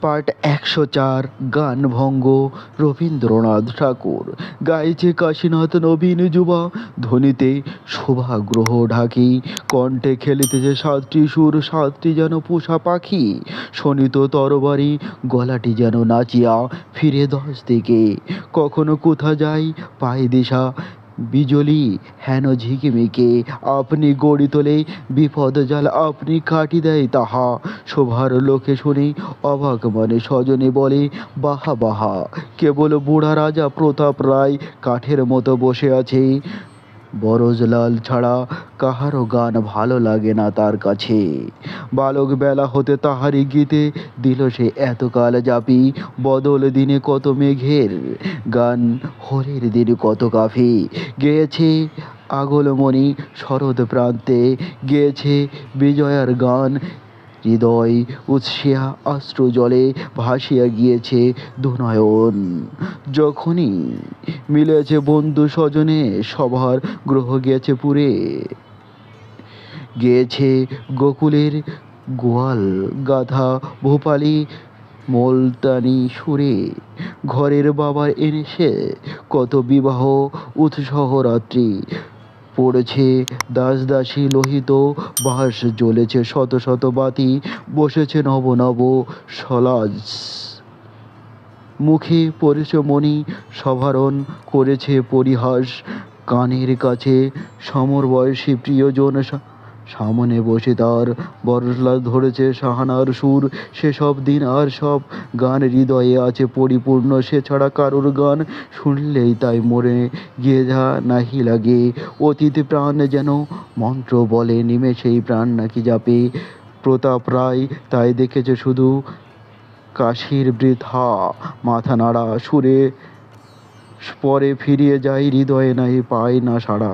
Part একশো চার, গান ভঙ্গ রবীন্দ্রনাথ ঠাকুর। গাইছে কাশীনাথ নবীন যুবা, ধ্বনিতে শোভাগ্রহ ঢাকি। কণ্ঠে খেলিতেছে সাতটি সুর, সাতটি যেন পোষা পাখি। শোনিত তরবারি, গলাটি যেন নাচিয়া ফিরে দশ দিকে। কখনো কোথা যাই পায় দিশা বিজলি, হেন ঝিকিমিকে, আপনি গড়ি তোলে, বিপদ জাল আপনি কাটি দেয় তাহা। শোভার লোকে শুনে অবাক মনে স্বজনে বলে, বাহা বাহা, কেবল বুড়া রাজা প্রতাপ রায় কাঠের মতো বসে আছে। বরজলাল ছাড়া কাহারও গান ভালো লাগে না তার কাছে। বালক বেলা হতে তাহারি গীতে দিল সে এতকাল জাপি, বদল দিনে কত মেঘের। গান হরির দিনে কত কাফি। গেয়েছে আগলমণি শরৎ প্রান্তে, গেয়েছে বিজয়ার গান হৃদয় উৎসিয়া অশ্রু জলে ভাসিয়া গিয়েছে দুনয়ন। যখনই মিলেছে বন্ধু স্বজনে সবার গ্রহ গিয়েছে পুরে। গিয়েছে গোকুলের গোয়াল, গাধা, ভোপালি, মোলতানি সুরে। ঘরের বাবার এনেছে কত বিবাহ, উৎসহ রাত্রি। পড়েছে। দাস দাসী লোহিত বাস জ্বলেছে শত শত বাতি, বসেছে নব নব সলাজ। মুখে পড়েছে মণি, সভারণ করেছে পরিহাস। কানের কাছে সমর বয়সী প্রিয়জন সামনে বসে তার বরসলা ধরেছে সাহানার সুর। সেসব দিন আর সব গান হৃদয়ে আছে, পরিপূর্ণ। সে ছাড়া কারোর গান শুনলেই তাই মরে গিয়ে যা নাহি লাগে। অতীত প্রাণ যেন মন্ত্র বলে নিমেষেই প্রাণ নাকি যাপে প্রতাপ রায় তাই দেখেছে শুধু কাশির বৃথা। মাথা নাড়া সুরে পরে ফিরিয়ে যায়, হৃদয়ে নাই, পায় না সাড়া।